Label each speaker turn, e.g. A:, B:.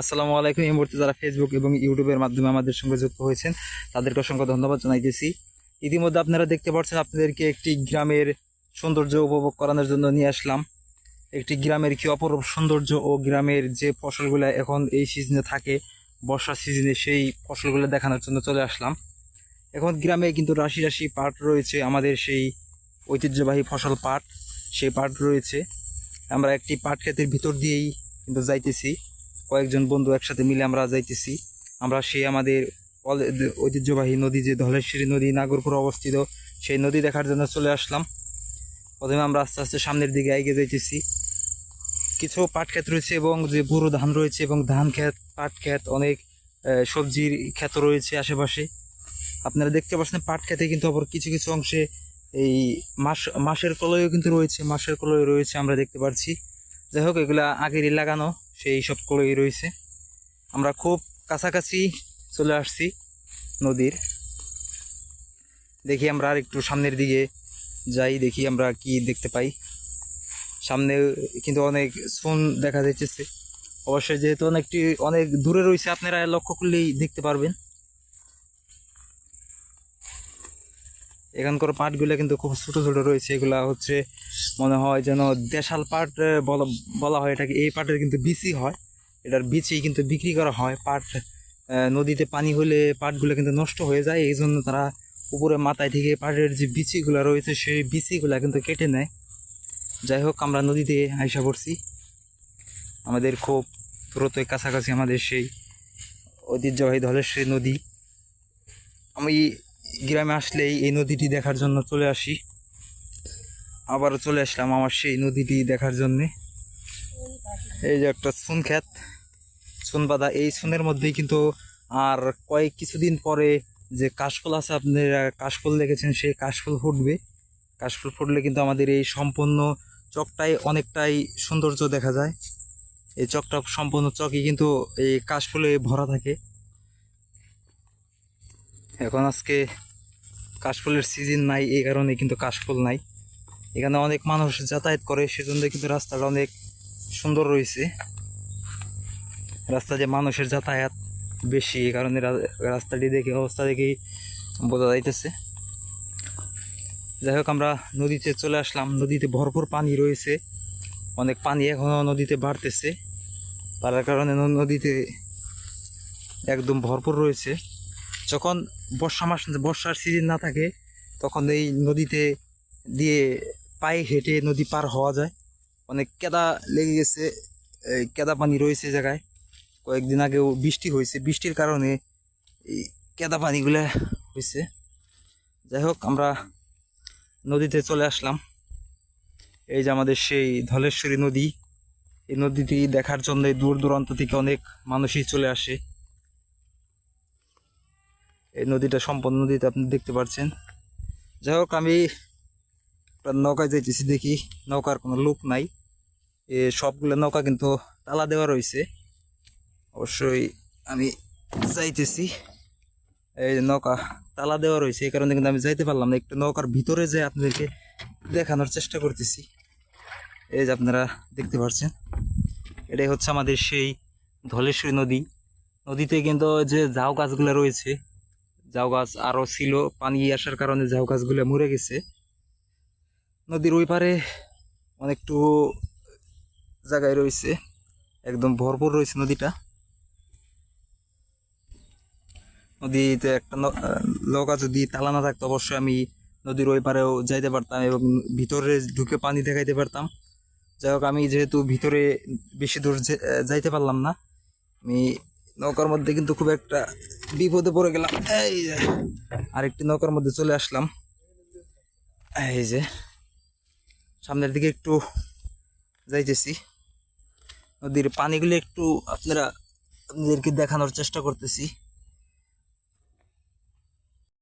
A: আসসালামু আলাইকুম। এই মুহূর্তে যারা ফেসবুক এবং ইউটিউবের মাধ্যমে আমাদের সঙ্গে যুক্ত হয়েছেন, তাদেরকে অসংখ্য ধন্যবাদ জানাইতেছি ইতিমধ্যে আপনারা দেখতে পাচ্ছেন আপনাদেরকে একটি গ্রামের সৌন্দর্য উপভোগ করানোর জন্য নিয়ে আসলাম। একটি গ্রামের কি অপরূপ সৌন্দর্য ও গ্রামের যে ফসলগুলো এখন এই সিজনে থাকে, বর্ষার সিজনে সেই ফসলগুলো দেখানোর জন্য চলে আসলাম। এখন গ্রামে কিন্তু রাশি রাশি পাট রয়েছে, আমাদের সেই ঐতিহ্যবাহী ফসল পাট, সেই পাট রয়েছে। আমরা একটি পাট ক্ষেতের ভিতর দিয়েই কিন্তু যাইতেছি। কয়েকজন বন্ধু একসাথে মিলে আমরা যাইতেছি। আমরা সেই আমাদের ঐতিহ্যবাহী নদী যে ধলেশ্বরী নদী, নাগরপুর অবস্থিত, সেই নদী দেখার জন্য চলে আসলাম। প্রথমে আমরা আস্তে আস্তে সামনের দিকে এগিয়ে যাইতেছি। কিছু পাট ক্ষেত রয়েছে এবং যে বুড়ো ধান রয়েছে এবং ধান ক্ষেত পাট ক্ষেত অনেক সবজির ক্ষেত রয়েছে আশেপাশে। আপনারা দেখতে পাচ্ছেন পাট খেতে কিন্তু আবার কিছু কিছু অংশে এই মাস, মাসের কলয়ও কিন্তু রয়েছে, মাসের কলয় রয়েছে আমরা দেখতে পাচ্ছি যাই হোক, এগুলা আগেরই লাগানো। সেই সব কলই রয়েছে। আমরা খুব কাছাকাছি চলে আসছি নদীর। দেখি আমরা আর একটু সামনের দিকে যাই, দেখি আমরা কি দেখতে পাই। সামনে কিন্তু অনেক সোন দেখা যাইতেছে। অবশ্যই যেহেতু অনেকটি, অনেক দূরে রয়েছে, আপনারা লক্ষ্য করলেই দেখতে পারবেন। এখানকার পাটগুলো কিন্তু খুব ছোট ছোট রয়েছে। এগুলা হচ্ছে মনে হয় যেন দেশাল পাট বলা বলা হয় এটাকে। এই পাটের কিন্তু বিচি হয়। এটার বিচি কিন্তু বিক্রি করা হয় পাট। নদীতে পানি হলে পাটগুলো কিন্তু নষ্ট হয়ে যায়। এই জন্য তারা উপরে মাথায় থেকে পাটের যে বিচিগুলো রয়েছে, সেই বিচিগুলো কিন্তু কেটে নেয়। যাই হোক, আমরা নদীতে আইসা পড়ছি। আমাদের খুব দ্রুতই কাছাকাছি আমাদের সেই ঐতিহ্যবাহী ধলেশ্বরী নদী। আমি গ্রামে আসলেই এই নদীটি দেখার জন্য চলে আসি। আবারও চলে আসলাম আমার সেই নদীটি দেখার জন্যে। এই যে একটা সুন ক্ষেত, সুন এই সুনের মধ্যেই কিন্তু আর কয়েক কিছুদিন পরে যে কাশফুল আছে, আপনারা কাশফুল দেখেছেন, সেই কাশফুল ফুটবে। কাশফুল ফুটলে কিন্তু আমাদের এই সম্পূর্ণ চকটাই অনেকটাই সৌন্দর্য দেখা যায়। এই চকটা সম্পূর্ণ চকই কিন্তু এই কাশফুলে ভরা থাকে। এখন আজকে কাশফুলের সিজন নাই, এই কারণে কিন্তু কাশফুল নাই। এখানে অনেক মানুষ যাতায়াত করে, সেজন্য কিন্তু রাস্তাটা অনেক সুন্দর রয়েছে। রাস্তা যে মানুষের যাতায়াত বেশি, এই কারণে রাস্তাটি দেখে, অবস্থা দেখেই বোঝা যাইতেছে। যাই হোক, আমরা নদীতে চলে আসলাম। নদীতে ভরপুর পানি রয়েছে। অনেক পানি এখনও নদীতে বাড়তেছে। বাড়ার কারণে নদীতে একদম ভরপুর রয়েছে। যখন বর্ষা মাস বর্ষার সিজন না থাকে, তখন এই নদীতে দিয়ে পায়ে হেঁটে নদী পার হওয়া যায়। অনেক কেদা লেগে গেছে, এই কেদা পানি রয়েছে জায়গায়। কয়েকদিন আগেও বৃষ্টি হয়েছে। বৃষ্টির কারণে এই কেদা পানিগুলো হয়েছে। যাই হোক, আমরা নদীতে চলে আসলাম। এই যে আমাদের সেই ধলেশ্বরী নদী, এই নদীটি দেখার জন্য দূর দূরান্ত থেকে অনেক মানুষই চলে আসে। এই নদীটা সম্পূর্ণ নদীতে আপনি দেখতে পাচ্ছেন যাই হোক, আমি নৌকায় যাইতেছি দেখি, নৌকার কোনো লোক নাই। এ সবগুলো নৌকা কিন্তু তালা দেওয়া রয়েছে। অবশ্যই আমি যাইতেছি। এই নৌকা তালা দেওয়া রয়েছে, এই কারণে কিন্তু আমি যাইতে পারলাম না। একটু নৌকার ভিতরে যে আপনাদেরকে দেখানোর চেষ্টা করতেছি। এই যে আপনারা দেখতে পাচ্ছেন এটাই হচ্ছে আমাদের সেই ধলেশ্বরী নদী। নদীতে কিন্তু যে ঝাউ গাছগুলো রয়েছে। ঝাউ গাছ আরও ছিল, পানি আসার কারণে ঝাউ গাছগুলো মরে গেছে। নদীর ওই পারে অনেকটু জায়গায় রয়েছে, একদম ভরপুর রয়েছে নদীটা। নদীতে একটা নৌকা যদি তালা না থাকতো অবশ্যই আমি নদীর ওই পারেও যাইতে পারতাম এবং ভিতরে ঢুকে পানি দেখাইতে পারতাম। যাই হোক, আমি যেহেতু ভিতরে বেশি দূর যাইতে পারলাম না, আমি নৌকার মধ্যে কিন্তু খুব একটা বিপদে পড়ে গেলাম। এই আরেকটি নৌকার মধ্যে চলে আসলাম। এই যে সামনের দিকে একটু যাইতেছি। নদীর পানিগুলি একটু আপনারা আপনাদেরকে দেখানোর চেষ্টা করতেছি।